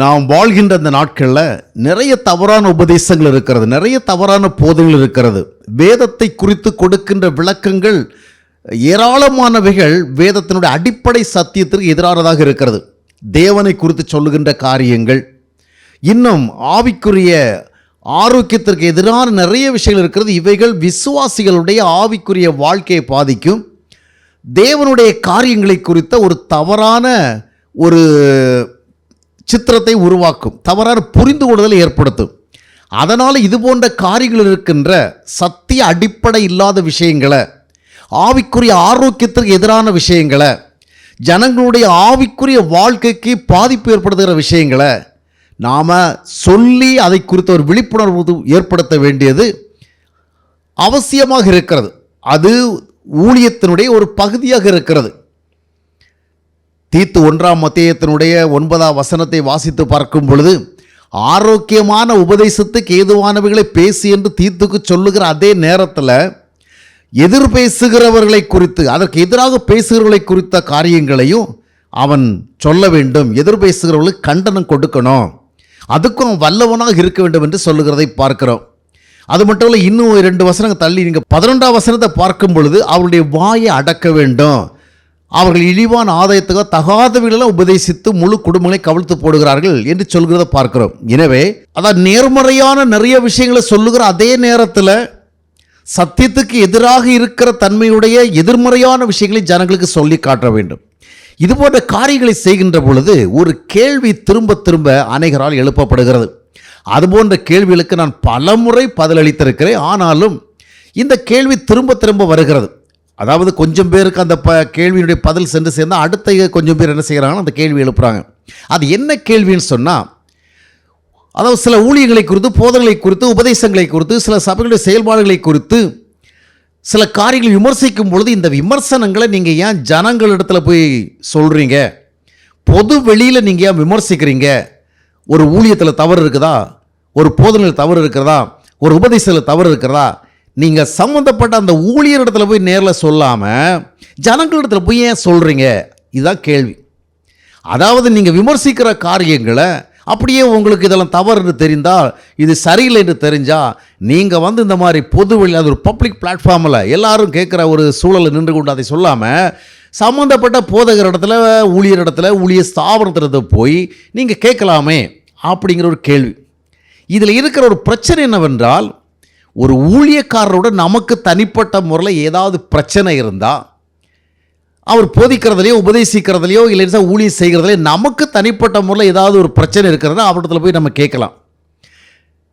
நாம் வாழ்கின்ற அந்த நாட்களில் நிறைய தவறான உபதேசங்கள் இருக்கிறது நிறைய தவறான போதனைகள் இருக்கிறது. வேதத்தை குறித்து கொடுக்கின்ற விளக்கங்கள் ஏராளமானவைகள் வேதத்தினுடைய அடிப்படை சத்தியத்திற்கு எதிரானதாக இருக்கிறது. தேவனை குறித்து சொல்லுகின்ற காரியங்கள் இன்னும் ஆவிக்குரிய ஆரோக்கியத்திற்கு எதிரான நிறைய விஷயங்கள் இருக்கிறது. இவைகள் விசுவாசிகளுடைய ஆவிக்குரிய வாழ்க்கையை பாதிக்கும். தேவனுடைய காரியங்களை குறித்த ஒரு தவறான ஒரு சித்திரத்தை உருவாக்கும் தவறான புரிந்து கொள்ளுதலை ஏற்படுத்தும். அதனால் இது போன்ற காரியங்கள் இருக்கின்ற சத்திய அடிப்படை இல்லாத விஷயங்களை ஆவிக்குரிய ஆரோக்கியத்திற்கு எதிரான விஷயங்களை ஜனங்களுடைய ஆவிக்குரிய வாழ்க்கைக்கு பாதிப்பு ஏற்படுத்துகிற விஷயங்களை நாம் சொல்லி அதை குறித்த ஒரு விழிப்புணர்வு ஏற்படுத்த வேண்டியது அவசியமாக இருக்கிறது. அது ஊழியத்தினுடைய ஒரு பகுதியாக இருக்கிறது. தீத்து ஒன்றாம் மத்தியத்தினுடைய ஒன்பதாம் வசனத்தை வாசித்து பார்க்கும் பொழுது ஆரோக்கியமான உபதேசத்துக்கு ஏதுவானவைகளை பேசி என்று தீத்துக்கு சொல்லுகிற அதே நேரத்தில் எதிர் பேசுகிறவர்களை குறித்து அதற்கு எதிராக பேசுகிறவர்களை குறித்த காரியங்களையும் அவன் சொல்ல வேண்டும். எதிர் பேசுகிறவர்களுக்கு கண்டனம் கொடுக்கணும். அதுக்கும் வல்லவனாக இருக்க வேண்டும் என்று சொல்லுகிறதை பார்க்கிறோம். அது மட்டும் இல்லை இன்னும் ரெண்டு வசனங்கள் தள்ளி நீங்கள் பதினொன்றாம் வசனத்தை பார்க்கும் பொழுது அவருடைய வாயை அடக்க வேண்டும். அவர்கள் இழிவான ஆதாயத்துக்காக தகாதவர்களெல்லாம் உபதேசித்து முழு குடும்பங்களை கவிழ்த்து போடுகிறார்கள் என்று சொல்கிறத பார்க்கிறோம். எனவே அதான் நேர்மறையான நிறைய விஷயங்களை சொல்லுகிற அதே நேரத்தில் சத்தியத்துக்கு எதிராக இருக்கிற தன்மையுடைய எதிர்மறையான விஷயங்களை ஜனங்களுக்கு சொல்லி காட்ட வேண்டும். இது போன்ற காரியங்களை செய்கின்ற பொழுது ஒரு கேள்வி திரும்ப திரும்ப அநேகரால் எழுப்பப்படுகிறது. அதுபோன்ற கேள்விகளுக்கு நான் பலமுறை பதிலளித்திருக்கிறேன். ஆனாலும் இந்த கேள்வி திரும்ப திரும்ப வருகிறது. அதாவது கொஞ்சம் பேருக்கு அந்த ப கேள்வியினுடைய பதில் சென்று சேர்ந்தால் அடுத்த கொஞ்சம் பேர் என்ன செய்கிறாங்கன்னா அந்த கேள்வி எழுப்புறாங்க. அது என்ன கேள்வின்னு சொன்னால் அதாவது சில ஊழியங்களை குறித்து போதனைகளை குறித்து உபதேசங்களை குறித்து சில சபைகளுடைய செயல்பாடுகளை குறித்து சில காரியங்களை விமர்சிக்கும் பொழுது இந்த விமர்சனங்களை நீங்கள் ஏன் ஜனங்களிடத்தில் போய் சொல்கிறீங்க பொது வெளியில் நீங்கள் ஏன் விமர்சிக்கிறீங்க? ஒரு ஊழியத்தில் தவறு இருக்குதா? ஒரு போதனையில் தவறு இருக்கிறதா ஒரு உபதேசத்தில் தவறு இருக்கிறதா நீங்கள் சம்மந்தப்பட்ட அந்த ஊழியரிடத்துல போய் நேரில் சொல்லாமல் ஜனங்களிடத்தில் போய் ஏன் சொல்கிறீங்க இதுதான் கேள்வி. அதாவது நீங்கள் விமர்சிக்கிற காரியங்களை அப்படியே உங்களுக்கு இதெல்லாம் தவறுன்னு தெரிந்தால் இது சரியில்லை என்று தெரிஞ்சால் நீங்கள் வந்து இந்த மாதிரி பொது வழி அது ஒரு பப்ளிக் பிளாட்ஃபார்மில் எல்லாரும் கேட்குற ஒரு சூழலை நின்று கொண்டு அதை சொல்லாமல் சம்மந்தப்பட்ட போதகர் இடத்துல ஊழியர் இடத்துல ஊழியர் ஸ்தாபனத்தில் போய் நீங்கள் கேட்கலாமே அப்படிங்கிற ஒரு கேள்வி. இதில் இருக்கிற ஒரு பிரச்சனை என்னவென்றால் ஒரு ஊழியக்காரரோட நமக்கு தனிப்பட்ட முறையில் ஏதாவது பிரச்சனை இருந்தால் அவர் போதிக்கிறதுலையோ உபதேசிக்கிறதுலையோ இல்லைன்னா ஊழியம் செய்கிறதுலையோ நமக்கு தனிப்பட்ட முறையில் ஏதாவது ஒரு பிரச்சனை இருக்கிறதா அவரிடத்துல போய் நம்ம கேட்கலாம்.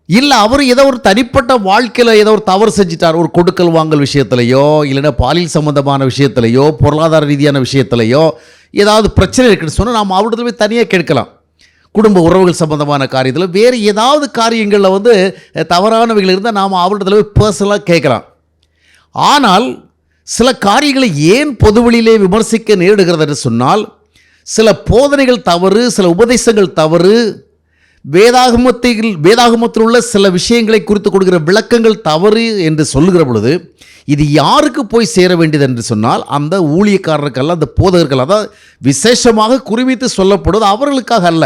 இல்லை அவர் ஏதோ ஒரு தனிப்பட்ட வாழ்க்கையில் ஏதோ ஒரு தவறு செஞ்சிட்டார். ஒரு கொடுக்கல் வாங்கல் விஷயத்துலையோ இல்லைன்னா பாலியல் சம்மந்தமான விஷயத்துலையோ பொருளாதார ரீதியான விஷயத்துலையோ ஏதாவது பிரச்சனை இருக்குன்னு சொன்னால் நாம் அவரிடத்துல போய் தனியாக கேட்கலாம். குடும்ப உறவுகள் சம்பந்தமான காரியத்தில் வேறு ஏதாவது காரியங்களில் வந்து தவறானவைகள் இருந்தால் நாம் அவரிடத்துல போய் பர்சனலாக கேட்கலாம். ஆனால் சில காரியங்களை ஏன் பொதுவெளியிலே விமர்சிக்க நேரிடுகிறது என்று சொன்னால் சில போதனைகள் தவறு சில உபதேசங்கள் தவறு வேதாகமத்தில் வேதாகமத்தில் உள்ள சில விஷயங்களை குறித்து கொடுக்கிற விளக்கங்கள் தவறு என்று சொல்லுகிற பொழுது இது யாருக்கு போய் சேர வேண்டியது என்று சொன்னால் அந்த ஊழியக்காரருக்கல்ல அந்த போதகர்கள் அதாவது விசேஷமாக குறிவித்து சொல்லப்படுவது அவர்களுக்காக அல்ல.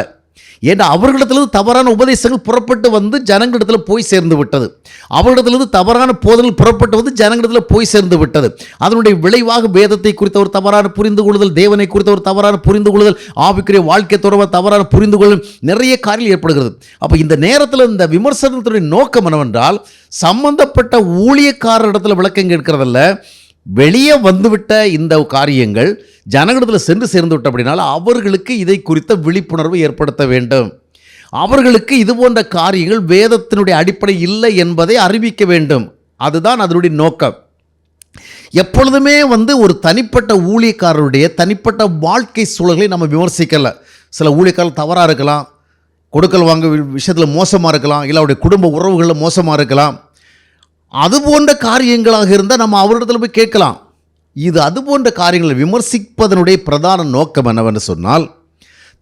ஏன்னா அவர்களிடத்திலிருந்து தவறான உபதேசங்கள் புறப்பட்டு வந்து ஜனங்களிடத்தில் போய் சேர்ந்து விட்டது. அவர்களிடத்திலிருந்து தவறான போதல்கள் புறப்பட்டு வந்து ஜனங்களிடத்தில் போய் சேர்ந்து விட்டது. அதனுடைய விளைவாக வேதத்தை குறித்த ஒரு தவறான புரிந்து கொள்ளுதல் தேவனை குறித்த ஒரு தவறான புரிந்து கொள்ளுதல் ஆவிக்குரிய வாழ்க்கை தொடர்பாக தவறான புரிந்து கொள்ளும் நிறைய காரியம் ஏற்படுகிறது. அப்போ இந்த நேரத்தில் இந்த விமர்சனத்தினுடைய நோக்கம் என்னவென்றால் சம்பந்தப்பட்ட ஊழியக்காரர் இடத்துல விளக்கம் கேட்கிறதல்ல வெளியே வந்துவிட்ட இந்த காரியங்கள் ஜனங்களிடத்தில் சென்று சேர்ந்து விட்ட அப்படின்னால அவர்களுக்கு இதை குறித்த விழிப்புணர்வு ஏற்படுத்த வேண்டும். அவர்களுக்கு இது போன்ற காரியங்கள் வேதத்தினுடைய அடிப்படை இல்லை என்பதை அறிவிக்க வேண்டும். அதுதான் அதனுடைய நோக்கம். எப்பொழுதுமே வந்து ஒரு தனிப்பட்ட ஊழியக்காரருடைய தனிப்பட்ட வாழ்க்கை சூழல்களை நம்ம விமர்சிக்கலை. சில ஊழியக்காரர் தவறாக இருக்கலாம் கொடுக்கல் வாங்க விஷயத்தில் மோசமாக இருக்கலாம் இல்லை அவருடைய குடும்ப உறவுகளில் மோசமாக இருக்கலாம். அது போன்ற காரியங்களாக இருந்தால் நம்ம அவரிடத்தில் போய் கேட்கலாம். இது அது போன்ற காரியங்களை விமர்சிப்பதனுடைய பிரதான நோக்கம் என்னவென்று சொன்னால்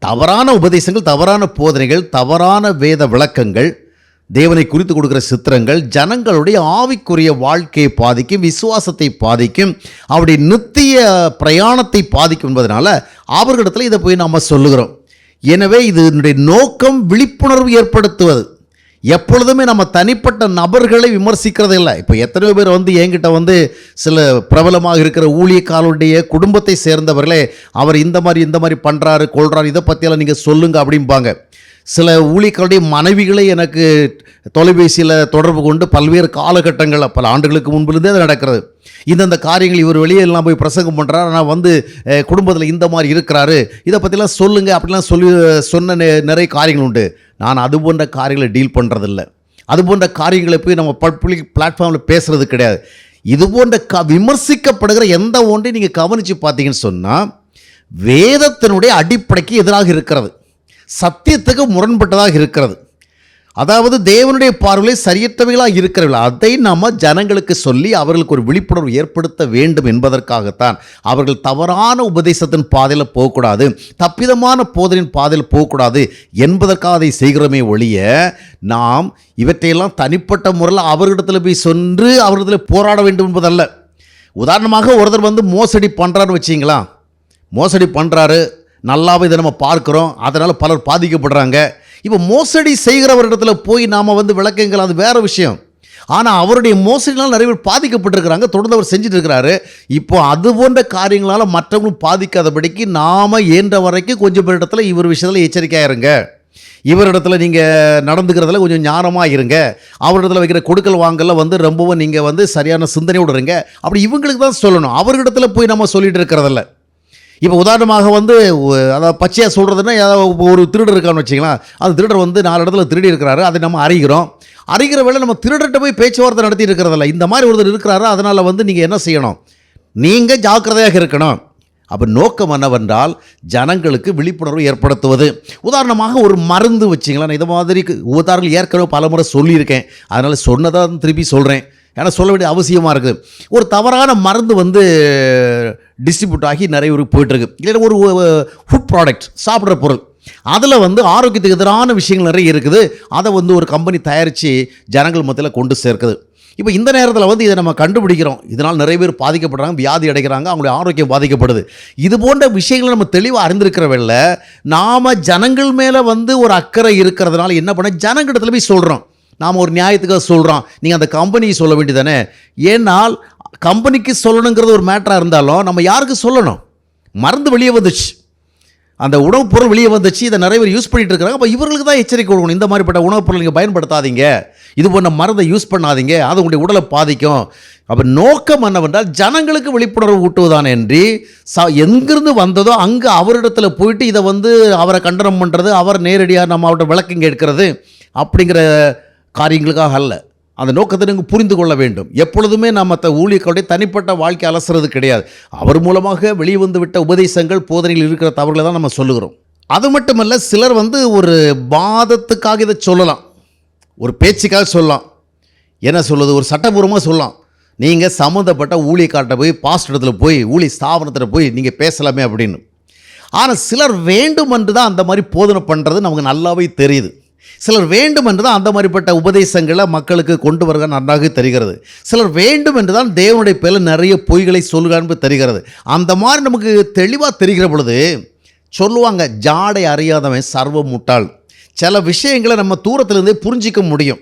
தவறான உபதேசங்கள் தவறான போதனைகள் தவறான வேத விளக்கங்கள் தேவனை குறித்து கொடுக்குற சித்திரங்கள் ஜனங்களுடைய ஆவிக்குரிய வாழ்க்கையை பாதிக்கும் விசுவாசத்தை பாதிக்கும் அவருடைய நித்திய பிரயாணத்தை பாதிக்கும் என்பதனால அவர்களிடத்தில் இதை போய் நம்ம சொல்லுகிறோம். எனவே இதனுடைய நோக்கம் விழிப்புணர்வு ஏற்படுத்துவது. எப்பொழுதுமே நம்ம தனிப்பட்ட நபர்களை விமர்சிக்கிறது இல்லை. இப்போ எத்தனையோ பேர் வந்து என்கிட்ட வந்து சில பிரபலமாக இருக்கிற ஊழியக்காரருடைய குடும்பத்தை சேர்ந்தவர்களே அவர் இந்த மாதிரி இந்த மாதிரி பண்ணுறாரு கொள்றாரு இதை பற்றியெல்லாம் நீங்கள் சொல்லுங்க அப்படிம்பாங்க. சில ஊழியர்களுடைய மனைவிகளை எனக்கு தொலைபேசியில் தொடர்பு கொண்டு பல்வேறு காலகட்டங்களில் பல ஆண்டுகளுக்கு முன்பிருந்தே அது நடக்கிறது. இந்தந்த காரியங்கள் இவர் வெளியெல்லாம் போய் பிரசங்கம் பண்ணுறாரு ஆனால் வந்து குடும்பத்தில் இந்த மாதிரி இருக்கிறாரு. இதை பற்றிலாம் சொல்லுங்கள் அப்படிலாம் சொல்லி சொன்ன நிறைய காரியங்கள் உண்டு. நான் அது போன்ற காரியங்களை டீல் பண்ணுறதில்ல அது போன்ற காரியங்களை போய் நம்ம பப்ளிக் பிளாட்ஃபார்மில் பேசுறது கிடையாது. இது போன்ற க விமர்சிக்கப்படுகிற எந்த ஒன்றையும் நீங்கள் கவனித்து பார்த்தீங்கன்னு சொன்னால் வேதத்தினுடைய அடிப்படைக்கு எதிராக இருக்கிறது. சத்தியத்துக்கு முரண்பட்டதாக இருக்கிறது. அதாவது தேவனுடைய பார்வையில் சரியற்றவைகளாக இருக்கிறவர்கள் அதை நம்ம ஜனங்களுக்கு சொல்லி அவர்களுக்கு ஒரு விழிப்புணர்வு ஏற்படுத்த வேண்டும் என்பதற்காகத்தான் அவர்கள் தவறான உபதேசத்தின் பாதையில் போகக்கூடாது தப்பிதமான போதனின் பாதையில் போகக்கூடாது என்பதற்காக அதை செய்கிறோமே ஒழிய நாம் இவற்றையெல்லாம் தனிப்பட்ட முறையில் அவர்களிடத்தில் போய் சென்று அவர்களிடத்தில் போராட வேண்டும் என்பதல்ல. உதாரணமாக ஒருத்தர் வந்து மோசடி பண்ணுறான்னு வச்சிங்களா மோசடி பண்ணுறாரு நல்லாவே இதை நம்ம பார்க்குறோம் அதனால் பலர் பாதிக்கப்படுறாங்க இப்போ மோசடி செய்கிறவரிடத்துல போய் நாம் வந்து விளக்கங்கள் அது வேறு விஷயம். ஆனால் அவருடைய மோசடினால் நிறைய பேர் பாதிக்கப்பட்டிருக்கிறாங்க. தொடர்ந்து அவர் செஞ்சுட்டு இருக்கிறாரு. இப்போ அது போன்ற காரியங்களால் மற்றவங்களும் பாதிக்காதபடிக்கு நாம் இயன்ற வரைக்கும் கொஞ்சம் பேரிடத்துல இவர் விஷயத்தில் எச்சரிக்கையாக இருங்க. இவரிடத்துல நீங்கள் நடந்துக்கிறதுல கொஞ்சம் ஞானமாக இருங்க. அவரிடத்துல வைக்கிற கொடுக்கல் வாங்கல வந்து ரொம்பவும் நீங்கள் வந்து சரியான சிந்தனையோடு இருங்க. அப்படி இவங்களுக்கு தான் சொல்லணும். அவர்களிடத்துல போய் நம்ம சொல்லிட்டு இருக்கிறதில்ல. இப்போ உதாரணமாக வந்து அதாவது பச்சையாக சொல்கிறதுன்னா ஏதாவது ஒரு திருடர் இருக்கான்னு வச்சிங்களேன் அந்த திருடர் வந்து நாலு இடத்துல திருடி இருக்கிறாரு அதை நம்ம அறிகிறோம். அறிகிற வேலை நம்ம திருடர்கிட்ட போய் பேச்சுவார்த்தை நடத்தி இருக்கிறதில்ல. இந்த மாதிரி ஒருத்தர் இருக்கிறாரு அதனால் வந்து நீங்கள் என்ன செய்யணும்? நீங்கள் ஜாக்கிரதையாக இருக்கணும். அப்போ நோக்கம் என்னவென்றால் ஜனங்களுக்கு விழிப்புணர்வு ஏற்படுத்துவது. உதாரணமாக ஒரு மருந்து வச்சிங்களேன் நான் இது மாதிரி உதாரணம் ஏற்கனவே பல முறை சொல்லியிருக்கேன். அதனால் சொன்னதான் திருப்பி சொல்கிறேன் ஏன்னா சொல்ல வேண்டிய அவசியமாக இருக்குது ஒரு தவறான மருந்து வந்து டிஸ்ட்ரிபியூட் ஆகி நிறைய ஊருக்கு போயிட்டுருக்கு. இல்லை ஒரு ஃபுட் ப்ராடக்ட் சாப்பிட்ற பொருள். அதில் வந்து ஆரோக்கியத்துக்கு எதிரான விஷயங்கள் நிறைய இருக்குது. அதை வந்து ஒரு கம்பெனி தயாரித்து ஜனங்கள் மத்தியில் கொண்டு சேர்க்குது. இப்போ இந்த நேரத்தில் வந்து இதை நம்ம கண்டுபிடிக்கிறோம். இதனால் நிறைய பேர் பாதிக்கப்படுறாங்க வியாதி அடைகிறாங்க அவங்களுடைய ஆரோக்கியம் பாதிக்கப்படுது. இது போன்ற விஷயங்களை நம்ம தெளிவாக அறிந்திருக்கிறவல்ல நாம் ஜனங்கள் மேலே வந்து ஒரு அக்கறை இருக்கிறதுனால என்ன பண்ண ஜனங்களிடத்துல போய் சொல்கிறோம் நாம் ஒரு நியாயத்துக்காக சொல்கிறோம் நீங்கள் அந்த கம்பெனியை சொல்ல வேண்டியதானே ஏன்னால் கம்பெனிக்கு சொல்லணுங்கிறது ஒரு மேட்டராக இருந்தாலும் நம்ம யாருக்கு சொல்லணும்? மருந்து வெளியே வந்துச்சு. அந்த உணவுப் பொருள் வெளியே வந்துச்சு. இதை நிறைய பேர் யூஸ் பண்ணிட்டு இருக்காங்க. அப்போ இவர்களுக்கு தான் எச்சரிக்கை கொடுக்கணும். இந்த மாதிரிப்பட்ட உணவுப் பொருள் நீங்கள் பயன்படுத்தாதீங்க. இது போன்ற மருந்தை யூஸ் பண்ணாதீங்க. அது உங்களுடைய உடலை பாதிக்கும். அப்போ நோக்கம் என்னவென்றால் ஜனங்களுக்கு விழிப்புணர்வு ஊட்டுவதான் என்று ச எங்கிருந்து வந்ததோ அங்கே அவரிடத்தில் போயிட்டு இதை வந்து அவரை கண்டனம் பண்ணுறது அவர் நேரடியாக நம்ம அவர்கிட்ட விளக்கம் கேட்கிறது அப்படிங்கிற காரியங்களுக்காக அல்ல. அந்த நோக்கத்தை நீங்கள் புரிந்து கொள்ள வேண்டும். எப்பொழுதுமே நாம் மற்ற ஊழியர்களுடைய தனிப்பட்ட வாழ்க்கை அலசுறது கிடையாது. அவர் மூலமாக வெளியே வந்து விட்ட உபதேசங்கள் போதனையில் இருக்கிற தவறுகளை தான் நம்ம சொல்லுகிறோம். அது மட்டுமல்ல சிலர் வந்து ஒரு வாதத்துக்காக இதை சொல்லலாம். ஒரு பேச்சுக்காக சொல்லலாம். என்ன சொல்லுது? ஒரு சட்டபூர்வமாக சொல்லலாம். நீங்கள் சம்மந்தப்பட்ட ஊழியக்கார்ட்ட போய் பாஸ்டத்தில் போய் ஊழி ஸ்தாபனத்தில் போய் நீங்கள் பேசலாமே அப்படின்னு. ஆனால் சிலர் வேண்டும் என்று தான் அந்த மாதிரி போதனை பண்ணுறது நமக்கு நல்லாவே தெரியுது. சிலர் வேண்டுமென்று தான் அந்த மாதிரிப்பட்ட உபதேசங்களை மக்களுக்கு கொண்டு வருக நன்றாக தெரிகிறது. சிலர் வேண்டும் என்று தான் தேவனுடைய பேரில் நிறைய பொய்களை சொல்லுகான்னு தெரிகிறது. அந்த மாதிரி நமக்கு தெளிவாக தெரிகிற பொழுது சொல்லுவாங்க ஜாடை அறியாதவன் சர்வ முட்டாள் சில விஷயங்களை நம்ம தூரத்துலேருந்தே புரிஞ்சிக்க முடியும்.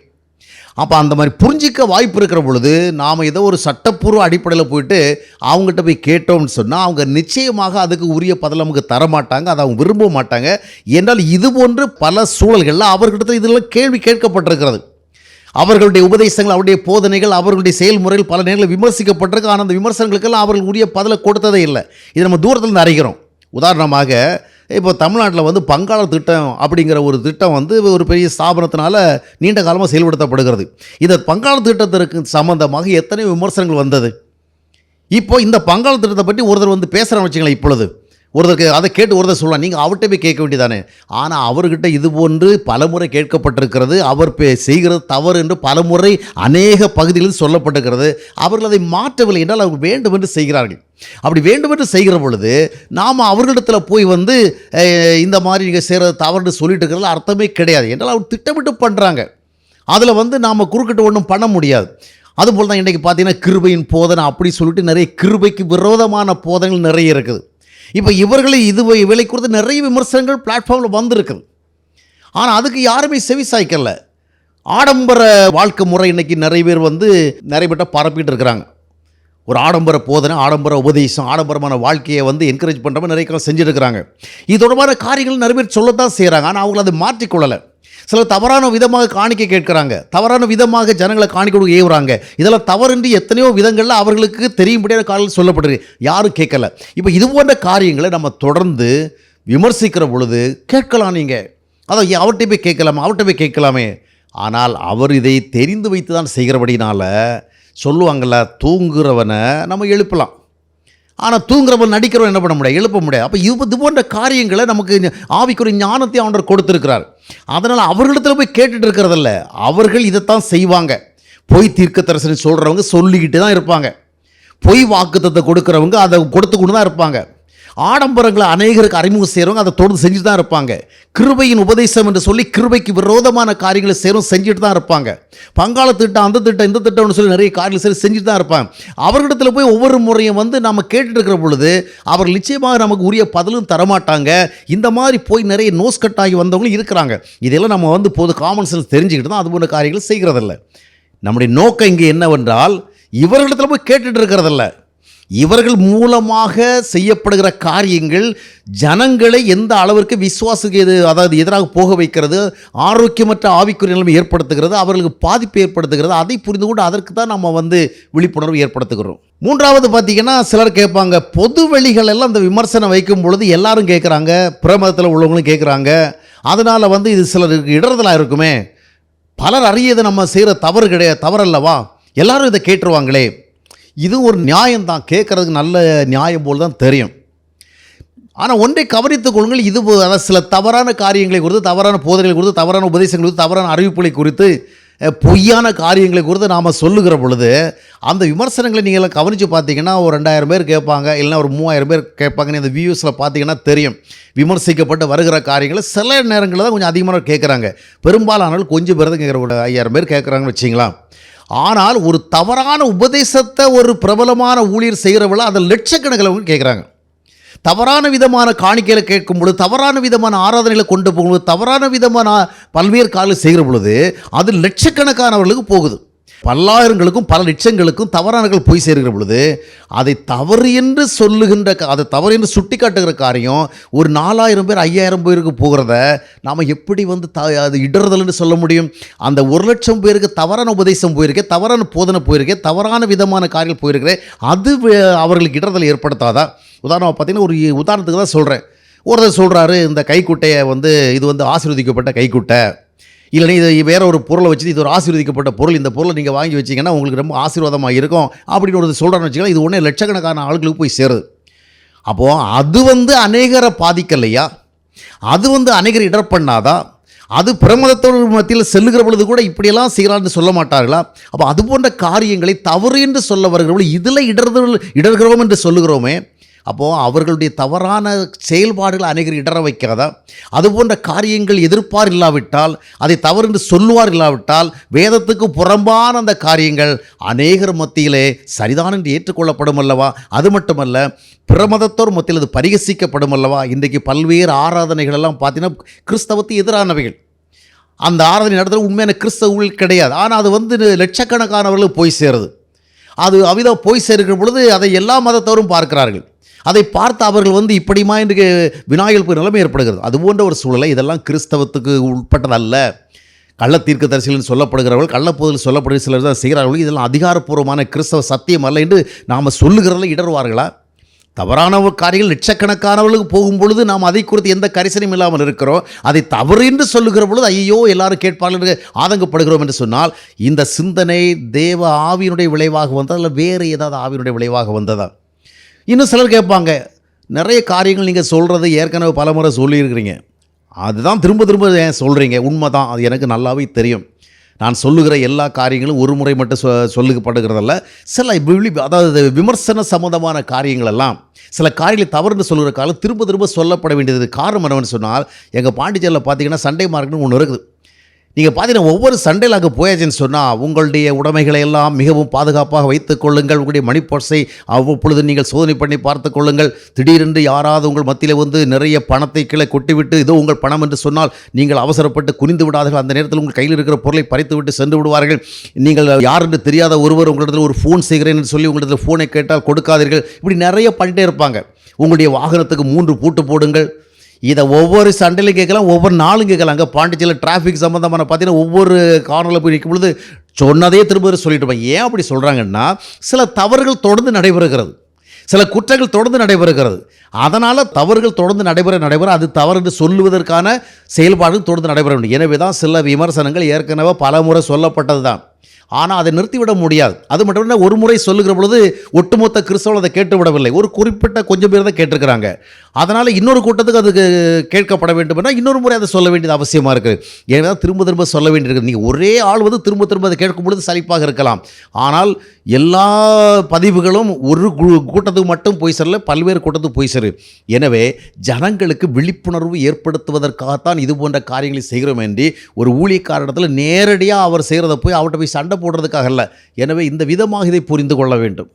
அப்போ அந்த மாதிரி புரிஞ்சிக்க வாய்ப்பு இருக்கிற பொழுது நாம் ஏதோ ஒரு சட்டப்பூர்வ அடிப்படையில் போயிட்டு அவங்ககிட்ட போய் கேட்டோம்னு சொன்னால் அவங்க நிச்சயமாக அதுக்கு உரிய பதில் நமக்கு தர மாட்டாங்க அதை அவங்க விரும்ப மாட்டாங்க. என்றால் இது போன்று பல சூழல்களில் அவர்கிட்ட இதெல்லாம் கேள்வி கேட்கப்பட்டிருக்கிறது. அவர்களுடைய உபதேசங்கள் அவருடைய போதனைகள் அவர்களுடைய செயல்முறைகள் பல நேரங்களில் விமர்சிக்கப்பட்டிருக்கு. ஆனால் அந்த விமர்சனங்களுக்கெல்லாம் அவர்கள் உரிய பதிலை கொடுத்ததே இல்லை. இது நம்ம தூரத்தில் இருந்து அறிகிறோம். உதாரணமாக இப்போ தமிழ்நாட்டில் வந்து பங்காளர் திட்டம் அப்படிங்கிற ஒரு திட்டம் வந்து ஒரு பெரிய ஸ்தாபனத்தினால நீண்ட காலமாக செயல்படுத்தப்படுகிறது. இந்த பங்காளர் திட்டத்திற்கு சம்பந்தமாக எத்தனை விமர்சனங்கள் வந்தது? இப்போ இந்த பங்காளர் திட்டத்தை பற்றி ஒருத்தர் வந்து பேசுகிறான்னு வச்சுங்களேன் இப்பொழுது. ஒருத்தருக்கு அதை கேட்டு ஒருத்தர் சொல்லலாம் நீங்கள் அவர்கிட்ட போய் கேட்க வேண்டியதானே? ஆனால் அவர்கிட்ட இது போன்று பலமுறை கேட்கப்பட்டிருக்கிறது அவர் பே செய்கிறது தவறு என்று பலமுறை அநேக பகுதிகளில் சொல்லப்பட்டிருக்கிறது. அவர்கள் அதை மாற்றவில்லை என்றால் அவங்க வேண்டும் என்று செய்கிறார்கள். அப்படி வேண்டும் என்று செய்கிற பொழுது நாம் அவர்களிடத்தில் போய் வந்து இந்த மாதிரி நீங்கள் செய்கிறது தவறுன்னு சொல்லிட்டு இருக்கிறதுல அர்த்தமே கிடையாது. என்றால் அவர் திட்டமிட்டு பண்ணுறாங்க அதில் வந்து நாம் குறுக்கிட்டு ஒன்றும் பண்ண முடியாது. அதுபோல் தான் இன்றைக்கி பார்த்தீங்கன்னா கிருபையின் போதனை அப்படி சொல்லிட்டு நிறைய கிருபைக்கு விரோதமான போதனைகள் நிறைய இருக்குது. இப்போ இவர்களை இது இவளை குறித்து நிறைய விமர்சனங்கள் பிளாட்ஃபார்மில் வந்திருக்குது. ஆனால் அதுக்கு யாருமே செவி சாய்க்கல. ஆடம்பர வாழ்க்கை முறை இன்னைக்கு நிறைய பேர் வந்து நிறைய பேர்ட்ட பரப்பிட்டு இருக்கிறாங்க. ஒரு ஆடம்பர போதனை ஆடம்பர உபதேசம் ஆடம்பரமான வாழ்க்கையை வந்து என்கரேஜ் பண்ணுற மாதிரி நிறைய காலம் செஞ்சுருக்கிறாங்க இது தொடர்பான காரியங்கள் நிறைய பேர் சொல்லத்தான் செய்கிறாங்க ஆனால் அவங்கள அதை மாற்றிக்கொள்ளலை. சில தவறான விதமாக காணிக்க கேட்குறாங்க. தவறான விதமாக ஜனங்களை காணிக்க கொடுக்க ஏவுறாங்க. இதெல்லாம் தவறுன்றி எத்தனையோ விதங்களில் அவர்களுக்கு தெரியும்படியான காலையில் சொல்லப்படுது யாரும் கேட்கல. இப்போ இது போன்ற காரியங்களை நம்ம தொடர்ந்து விமர்சிக்கிற பொழுது கேட்கலாம் நீங்கள் அதான் அவர்கிட்ட போய் கேட்கலாமா? அவர்கிட்ட போய் கேட்கலாமே. ஆனால் அவர் இதை தெரிந்து வைத்து தான் செய்கிறபடினால சொல்லுவாங்கள்ல தூங்குறவனை நம்ம எழுப்பலாம். ஆனால் தூங்குறவன் நடிக்கிறவன் என்ன பண்ண முடியாது? எழுப்ப முடியாது. அப்போ இது இது போன்ற காரியங்களை நமக்கு ஆவிக்குரிய ஞானத்தை ஆண்டவர் கொடுத்துருக்கிறார். அதனால் அவர்களிடத்தில் போய் கேட்டுட்டு இருக்கிறதில்ல. அவர்கள் இதைத்தான் செய்வாங்க. பொய் தீர்க்க சொல்கிறவங்க சொல்லிக்கிட்டு தான் இருப்பாங்க. பொய் வாக்குத்தத்தை கொடுக்குறவங்க அதை கொடுத்துக்கொண்டு தான் இருப்பாங்க. ஆடம்பரங்களை அநேகருக்கு அறிமுகம் செய்கிறவங்க அதை தொடர்ந்து செஞ்சுட்டு தான் இருப்பாங்க. கிருபையின் உபதேசம் என்று சொல்லி கிருபைக்கு விரோதமான காரியங்களை சேரும் செஞ்சுட்டு தான் இருப்பாங்க. பங்காள திட்டம் அந்த திட்டம் இந்த திட்டம்னு சொல்லி நிறைய காரியங்கள் சரி செஞ்சுட்டு தான் இருப்பாங்க. அவர்களிடத்தில் போய் ஒவ்வொரு முறையும் வந்து நம்ம கேட்டுட்டு இருக்கிற பொழுது அவர் நிச்சயமாக நமக்கு உரிய பதிலும் தரமாட்டாங்க. இந்த மாதிரி போய் நிறைய நோஸ் கட் ஆகி வந்தவங்களும் இருக்கிறாங்க. இதெல்லாம் நம்ம வந்து பொது காமன் சென்ஸ் தெரிஞ்சுக்கிட்டு தான் அது போன்ற காரியங்களை செய்கிறதில்ல. நம்முடைய நோக்கம் இங்கே என்னவென்றால் இவர்களிடத்தில் போய் கேட்டுட்டு இருக்கிறதில்ல. இவர்கள் மூலமாக செய்யப்படுகிற காரியங்கள் ஜனங்களை எந்த அளவிற்கு விசுவாசுக்கு எது அதாவது எதிராக போக வைக்கிறது ஆரோக்கியமற்ற ஆவிக்குரிய நிலைமை ஏற்படுத்துகிறது அவர்களுக்கு பாதிப்பு ஏற்படுத்துகிறது அதை புரிந்து கொண்டு அதற்கு தான் நம்ம வந்து விழிப்புணர்வு ஏற்படுத்துகிறோம். மூன்றாவது பார்த்தீங்கன்னா சிலர் கேட்பாங்க பொது வெளிகள் எல்லாம் அந்த விமர்சனம் வைக்கும் பொழுது எல்லாரும் கேட்குறாங்க பிரமதத்தில் உள்ளவங்களும் கேட்குறாங்க. அதனால் வந்து இது சிலருக்கு இடறுதலாக இருக்குமே. பலர் அறியதை நம்ம செய்கிற தவறு கிடையாது தவறல்லவா? எல்லாரும் இதை கேட்டுருவாங்களே. இது ஒரு நியாயம்தான். கேட்குறதுக்கு நல்ல நியாயம் போல் தான் தெரியும். ஆனால் ஒன்றை கவனித்துக் கொள்ளுங்கள் இது போ- அதாவது சில தவறான காரியங்களை குறித்து தவறான போதனைகளை குறித்து தவறான உபதேசங்கள் குறித்து தவறான அறிவிப்புகளை குறித்து பொய்யான காரியங்களை குறித்து நாம் சொல்லுகிற பொழுது அந்த விமர்சனங்களை நீங்கள் கவனித்து பார்த்தீங்கன்னா ஒரு ரெண்டாயிரம் பேர் கேட்பாங்க இல்லைன்னா ஒரு மூவாயிரம் பேர் கேட்பாங்கன்னு இந்த வியூஸில் பார்த்தீங்கன்னா தெரியும். விமர்சிக்கப்பட்டு வருகிற காரியங்களை சில நேரங்களில் தான் கொஞ்சம் அதிகமாக கேட்குறாங்க. பெரும்பாலானவர்கள் கொஞ்சம் பேர் தான் கேட்குற ஒரு ஐயாயிரம் பேர் கேட்குறாங்கன்னு வச்சிங்களா ஆனால் ஒரு தவறான உபதேசத்தை ஒரு பிரபலமான ஊழியர் செய்கிறவள அதில் லட்சக்கணக்கில் கேட்குறாங்க. தவறான விதமான காணிக்கையில் கேட்கும் பொழுது தவறான விதமான ஆராதனைகளை கொண்டு போகும்போது தவறான விதமான பல்வேறு காலில் செய்கிற பொழுது அது லட்சக்கணக்கானவர்களுக்கு போகுது. பல்லாயிரங்களுக்கும் பல லட்சங்களுக்கும் தவறானர்கள் போய் சேர்கிற பொழுது அதை தவறு என்று சொல்லுகின்ற அதை தவறு என்று சுட்டி காட்டுகிற காரியம் ஒரு நாலாயிரம் பேர் ஐயாயிரம் பேருக்கு போகிறத நாம் எப்படி வந்து த அது இடறுதல்னு சொல்ல முடியும்? அந்த ஒரு லட்சம் பேருக்கு தவறான உபதேசம் போயிருக்கேன் தவறான போதனை போயிருக்கேன் தவறான விதமான காரியங்கள் போயிருக்கிறேன் அது அவர்களுக்கு இடறுதல் ஏற்படுத்தாதா? உதாரணம் பார்த்தீங்கன்னா ஒரு உதாரணத்துக்கு தான் சொல்கிறேன் ஒருத்தர் சொல்கிறாரு இந்த கைக்குட்டையை வந்து இது வந்து ஆசீர்வதிக்கப்பட்ட கைக்குட்டை. இல்லைன்னா இது வேற ஒரு பொருளை வச்சு இது ஒரு ஆசீர்வதிக்கப்பட்ட பொருள் இந்த பொருளை நீங்கள் வாங்கி வச்சிங்கன்னா உங்களுக்கு ரொம்ப ஆசீர்வாதமாக இருக்கும் அப்படின்னு ஒரு சொல்கிறான்னு வச்சுக்கலாம் இது ஒன்றே லட்சக்கணக்கான ஆட்களுக்கு போய் சேருது. அப்போது அது வந்து அநேகரை பாதிக்கலையா? அது வந்து அநேகரை இடர் பண்ணாதான் அது பிரமதத்தோடு மத்தியில் செல்லுகிற பொழுது கூட இப்படியெல்லாம் செய்கிறான்னு சொல்ல மாட்டார்களா? அப்போ அது போன்ற காரியங்களை தவறு என்று சொல்ல வருகிறவர்கள் இதில் இடர்கள் இடர்கிறோம் என்று சொல்லுகிறோமே அப்போது அவர்களுடைய தவறான செயல்பாடுகள் அநேகர் இடர வைக்காத அது போன்ற காரியங்கள் எதிர்ப்பார் இல்லாவிட்டால் அதை தவறு என்று சொல்லுவார் இல்லாவிட்டால் வேதத்துக்கு புறம்பான அந்த காரியங்கள் அநேகர் மத்தியிலே சரிதான் என்று ஏற்றுக்கொள்ளப்படும் அல்லவா? அது மட்டுமல்ல பிரமதத்தோர் மத்தியில் அது பரிகசிக்கப்படும் அல்லவா? இன்றைக்கு பல்வேறு ஆராதனைகள் எல்லாம் பார்த்தீங்கன்னா கிறிஸ்தவத்துக்கு எதிரானவைகள். அந்த ஆராதனை நடத்துகிற உண்மையான கிறிஸ்தவர்கள் கிடையாது. ஆனால் அது வந்து லட்சக்கணக்கானவர்களுக்கு போய் சேருது. அது அவிதா போய் சேர்க்கிற பொழுது அதை எல்லா மதத்தவரும் பார்க்கிறார்கள். அதை பார்த்து அவர்கள் வந்து இப்படிமா என்று விநாயகர் போய் நிலைமை ஏற்படுகிறது. அது போன்ற ஒரு சூழலை இதெல்லாம் கிறிஸ்தவத்துக்கு உட்பட்டதல்ல. கள்ள தீர்க்க தரிசிகள் சொல்லப்படுகிறவர்கள் கள்ளப்போதில் சொல்லப்படுகிற சிலர் தான் செய்கிறார்கள். இதெல்லாம் அதிகாரப்பூர்வமான கிறிஸ்தவ சத்தியம் அல்ல என்று நாம் சொல்லுகிறதில் இடர்வார்களா தவறான காரியங்கள் லட்சக்கணக்கானவர்களுக்கு போகும் பொழுது நாம் அதை குறித்து எந்த கரிசனையும் இல்லாமல் இருக்கிறோம். அதை தவறு என்று சொல்லுகிற பொழுது ஐயோ எல்லாரும் கேட்பார்கள் என்று ஆதங்கப்படுகிறோம் என்று சொன்னால் இந்த சிந்தனை தேவ ஆவியினுடைய விளைவாக வந்ததா? இல்லை வேறு ஏதாவது ஆவியினுடைய விளைவாக வந்ததா? இன்னும் சிலர் கேட்பாங்க நிறைய காரியங்கள் நீங்கள் சொல்கிறது ஏற்கனவே பலமுறை சொல்லியிருக்கிறீங்க. அதுதான் திரும்ப திரும்ப ஏன் சொல்கிறீங்க உண்மை தான் அது எனக்கு நல்லாவே தெரியும். நான் சொல்லுகிற எல்லா காரியங்களும் ஒரு முறை மட்டும் சொ சொல்லுக்கப்படுகிறதல்ல சில விழி அதாவது விமர்சன சம்மந்தமான காரியங்கள் எல்லாம் சில காரியங்களை தவறுன்னு சொல்லுகிற காலம் திரும்ப திரும்ப சொல்லப்பட வேண்டியது காரணம் என்னவென்னு சொன்னால் எங்கள் பாண்டிச்சேரியில் பார்த்தீங்கன்னா சண்டே மார்க்கெட்னு ஒன்று இருக்குது. நீங்கள் பார்த்தீங்கன்னா ஒவ்வொரு சண்டையில் அங்கே போயாச்சுன்னு சொன்னால் உங்களுடைய உடைமைகளை எல்லாம் மிகவும் பாதுகாப்பாக வைத்துக் கொள்ளுங்கள். உங்களுடைய மணிப்பர்ஸை அவ்வப்பொழுது நீங்கள் சோதனை பண்ணி பார்த்து கொள்ளுங்கள். திடீரென்று யாராவது உங்கள் மத்தியில் வந்து நிறைய பணத்தை கீழே கொட்டிவிட்டு இதோ உங்கள் பணம் என்று சொன்னால் நீங்கள் அவசரப்பட்டு குனிந்து விடாதீர்கள். அந்த நேரத்தில் உங்கள் கையில் இருக்கிற பொருளை பறித்து விட்டு சென்று விடுவார்கள். நீங்கள் யார் என்று தெரியாத ஒருவர் உங்களிடத்தில் ஒரு ஃபோன் செய்கிறேன் என்று சொல்லி உங்களிடத்தில் ஃபோனை கேட்டால் கொடுக்காதீர்கள். இப்படி நிறைய பண்ணிட்டே இருப்பாங்க. உங்களுடைய வாகனத்துக்கு மூன்று பூட்டு போடுங்கள். இதை ஒவ்வொரு சண்டையிலும் கேட்கலாம் ஒவ்வொரு நாளும் கேட்கலாம். அங்கே பாண்டிச்சேரியில் டிராஃபிக் சம்மந்தமான பார்த்தீங்கன்னா ஒவ்வொரு கார்னரில் போய் நிற்கும் பொழுது சொன்னதே திரும்ப சொல்லிட்டு ஏன் அப்படி சொல்கிறாங்கன்னா சில தவறுகள் தொடர்ந்து நடைபெறுகிறது. சில குற்றங்கள் தொடர்ந்து நடைபெறுகிறது. அதனால் தவறுகள் தொடர்ந்து நடைபெற நடைபெற அது தவறு என்று சொல்லுவதற்கான செயல்பாடுகள் தொடர்ந்து நடைபெற வேண்டும். எனவே தான் சில விமர்சனங்கள் ஏற்கனவே பல முறை சொல்லப்பட்டது தான் ஆனால் அதை நிறுத்திவிட முடியாது. அது மட்டும் ஒரு முறை சொல்லுகிற பொழுது ஒட்டுமொத்த கிறிஸ்தவர்கள் அதை கேட்டுவிடவில்லை. ஒரு குறிப்பிட்ட கொஞ்சம் பேர் தான் கேட்டிருக்கிறாங்க. அதனால் இன்னொரு கூட்டத்துக்கு அதுக்கு கேட்கப்பட வேண்டும் என்றால் இன்னொரு முறை அதை சொல்ல வேண்டியது அவசியமாக இருக்குது. எனவே தான் திரும்ப திரும்ப சொல்ல வேண்டியிருக்கு. நீங்கள் ஒரே ஆள் வந்து திரும்ப திரும்ப அதை கேட்கும் பொழுது சலிப்பாக இருக்கலாம். ஆனால் எல்லா பதிவுகளும் ஒரு கூட்டத்துக்கு மட்டும் போய் சேரல பல்வேறு கூட்டத்துக்கு போய் சேரு. எனவே ஜனங்களுக்கு விழிப்புணர்வு ஏற்படுத்துவதற்காகத்தான் இது போன்ற காரியங்களை செய்கிறோம் என்று ஒரு ஊழியக்காரிடத்தில் நேரடியாக அவர் செய்கிறத போய் அவர்கிட்ட போய் சண்டை போடுறதுக்காக அல்ல. எனவே இந்த விதமாக இதை புரிந்து கொள்ள வேண்டும்.